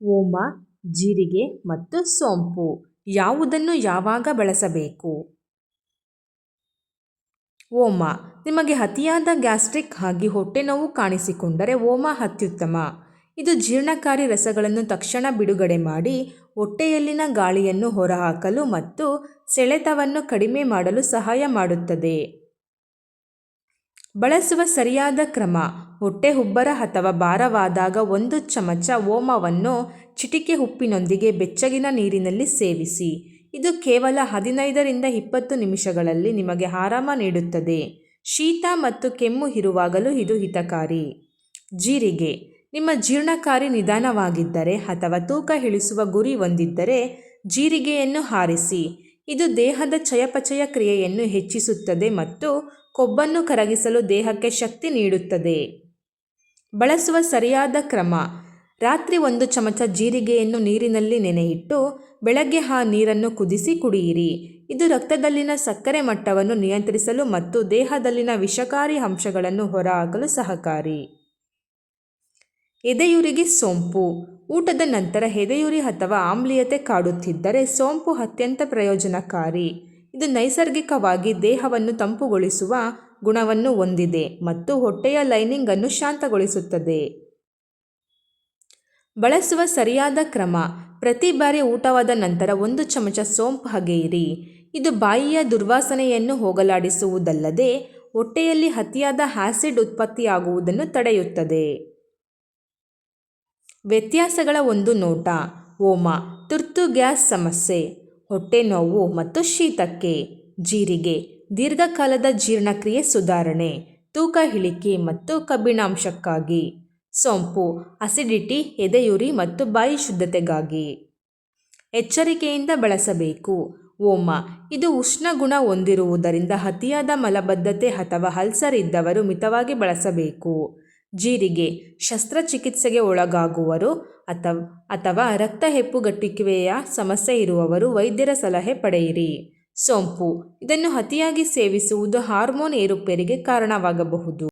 ಓಮ, ಜೀರಿಗೆ ಮತ್ತು ಸೋಂಪು ಯಾವುದನ್ನು ಯಾವಾಗ ಬಳಸಬೇಕು? ಓಮ, ನಿಮಗೆ ಅತಿಯಾದ ಗ್ಯಾಸ್ಟ್ರಿಕ್ ಆಗಿ ಹೊಟ್ಟೆ ನೋವು ಕಾಣಿಸಿಕೊಂಡರೆ ಓಮ ಅತ್ಯುತ್ತಮ. ಇದು ಜೀರ್ಣಕಾರಿ ರಸಗಳನ್ನು ತಕ್ಷಣ ಬಿಡುಗಡೆ ಮಾಡಿ ಹೊಟ್ಟೆಯಲ್ಲಿನ ಗಾಳಿಯನ್ನು ಹೊರಹಾಕಲು ಮತ್ತು ಸೆಳೆತವನ್ನು ಕಡಿಮೆ ಮಾಡಲು ಸಹಾಯ ಮಾಡುತ್ತದೆ. ಬಳಸುವ ಸರಿಯಾದ ಕ್ರಮ, ಹೊಟ್ಟೆ ಉಬ್ಬರ ಅಥವಾ ಭಾರವಾದಾಗ ಒಂದು ಚಮಚ ಓಮವನ್ನು ಚಿಟಿಕೆ ಉಪ್ಪಿನೊಂದಿಗೆ ಬೆಚ್ಚಗಿನ ನೀರಿನಲ್ಲಿ ಸೇವಿಸಿ. ಇದು ಕೇವಲ ಹದಿನೈದರಿಂದ ಇಪ್ಪತ್ತು ನಿಮಿಷಗಳಲ್ಲಿ ನಿಮಗೆ ಆರಾಮ ನೀಡುತ್ತದೆ. ಶೀತ ಮತ್ತು ಕೆಮ್ಮು ಇರುವಾಗಲೂ ಇದು ಹಿತಕಾರಿ. ಜೀರಿಗೆ. ನಿಮ್ಮ ಜೀರ್ಣಕಾರಿ ನಿಧಾನವಾಗಿದ್ದರೆ ಅಥವಾ ತೂಕ ಇಳಿಸುವ ಗುರಿ ಹೊಂದಿದ್ದರೆ ಜೀರಿಗೆಯನ್ನು ಹಾರಿಸಿ. ಇದು ದೇಹದ ಚಯಪಚಯ ಕ್ರಿಯೆಯನ್ನು ಹೆಚ್ಚಿಸುತ್ತದೆ ಮತ್ತು ಕೊಬ್ಬನ್ನು ಕರಗಿಸಲು ದೇಹಕ್ಕೆ ಶಕ್ತಿ ನೀಡುತ್ತದೆ. ಬಳಸುವ ಸರಿಯಾದ ಕ್ರಮ, ರಾತ್ರಿ ಒಂದು ಚಮಚ ಜೀರಿಗೆಯನ್ನು ನೀರಿನಲ್ಲಿ ನೆನೆಯಿಟ್ಟು ಬೆಳಗ್ಗೆ ಆ ನೀರನ್ನು ಕುದಿಸಿ ಕುಡಿಯಿರಿ. ಇದು ರಕ್ತದಲ್ಲಿನ ಸಕ್ಕರೆ ಮಟ್ಟವನ್ನು ನಿಯಂತ್ರಿಸಲು ಮತ್ತು ದೇಹದಲ್ಲಿನ ವಿಷಕಾರಿ ಅಂಶಗಳನ್ನು ಹೊರಹಾಕಲು ಸಹಕಾರಿ. ಎದೆಯುರಿಗೆ ಸೋಂಪು. ಊಟದ ನಂತರ ಎದೆಯುರಿ ಅಥವಾ ಆಮ್ಲೀಯತೆ ಕಾಡುತ್ತಿದ್ದರೆ ಸೋಂಪು ಅತ್ಯಂತ ಪ್ರಯೋಜನಕಾರಿ. ಇದು ನೈಸರ್ಗಿಕವಾಗಿ ದೇಹವನ್ನು ತಂಪುಗೊಳಿಸುವ ಗುಣವನ್ನು ಹೊಂದಿದೆ ಮತ್ತು ಹೊಟ್ಟೆಯ ಲೈನಿಂಗ್ ಅನ್ನು ಶಾಂತಗೊಳಿಸುತ್ತದೆ. ಬಳಸುವ ಸರಿಯಾದ ಕ್ರಮ, ಪ್ರತಿ ಬಾರಿ ಊಟವಾದ ನಂತರ ಒಂದು ಚಮಚ ಸೋಂಪು ಹಗೆಯಿರಿ. ಇದು ಬಾಯಿಯ ದುರ್ವಾಸನೆಯನ್ನು ಹೋಗಲಾಡಿಸುವುದಲ್ಲದೆ, ಹೊಟ್ಟೆಯಲ್ಲಿ ಅತಿಯಾದ ಆಸಿಡ್ ಉತ್ಪತ್ತಿಯಾಗುವುದನ್ನು ತಡೆಯುತ್ತದೆ. ವ್ಯತ್ಯಾಸಗಳ ಒಂದು ನೋಟ. ಓಮ, ತುರ್ತು ಗ್ಯಾಸ್ ಸಮಸ್ಯೆ. ಹೊಟ್ಟೆ ನೋವು ಮತ್ತು ಶೀತಕ್ಕೆ. ಜೀರಿಗೆ, ದೀರ್ಘಕಾಲದ ಜೀರ್ಣಕ್ರಿಯೆ ಸುಧಾರಣೆ. ತೂಕ ಇಳಿಕೆ ಮತ್ತು ಕಬ್ಬಿಣಾಂಶಕ್ಕಾಗಿ. ಸೋಂಪು, ಅಸಿಡಿಟಿ, ಎದೆಯುರಿ ಮತ್ತು ಬಾಯಿ ಶುದ್ಧತೆಗಾಗಿ. ಎಚ್ಚರಿಕೆಯಿಂದ ಬಳಸಬೇಕು. ಓಮ, ಇದು ಉಷ್ಣ ಗುಣ ಹೊಂದಿರುವುದರಿಂದ ಅತಿಯಾದ ಮಲಬದ್ಧತೆ ಅಥವಾ ಅಲ್ಸರ್ ಇದ್ದವರು ಮಿತವಾಗಿ ಬಳಸಬೇಕು. ಜೀರಿಗೆ, ಶಸ್ತ್ರಚಿಕಿತ್ಸೆಗೆ ಒಳಗಾಗುವರು ಅಥವಾ ಅಥವಾ ರಕ್ತ ಹೆಪ್ಪುಗಟ್ಟುವಿಕೆಯ ಸಮಸ್ಯೆ ಇರುವವರು ವೈದ್ಯರ ಸಲಹೆ ಪಡೆಯಿರಿ. ಸೋಂಪು, ಇದನ್ನು ಅತಿಯಾಗಿ ಸೇವಿಸುವುದು ಹಾರ್ಮೋನ್ ಏರುಪೇರಿಗೆ ಕಾರಣವಾಗಬಹುದು.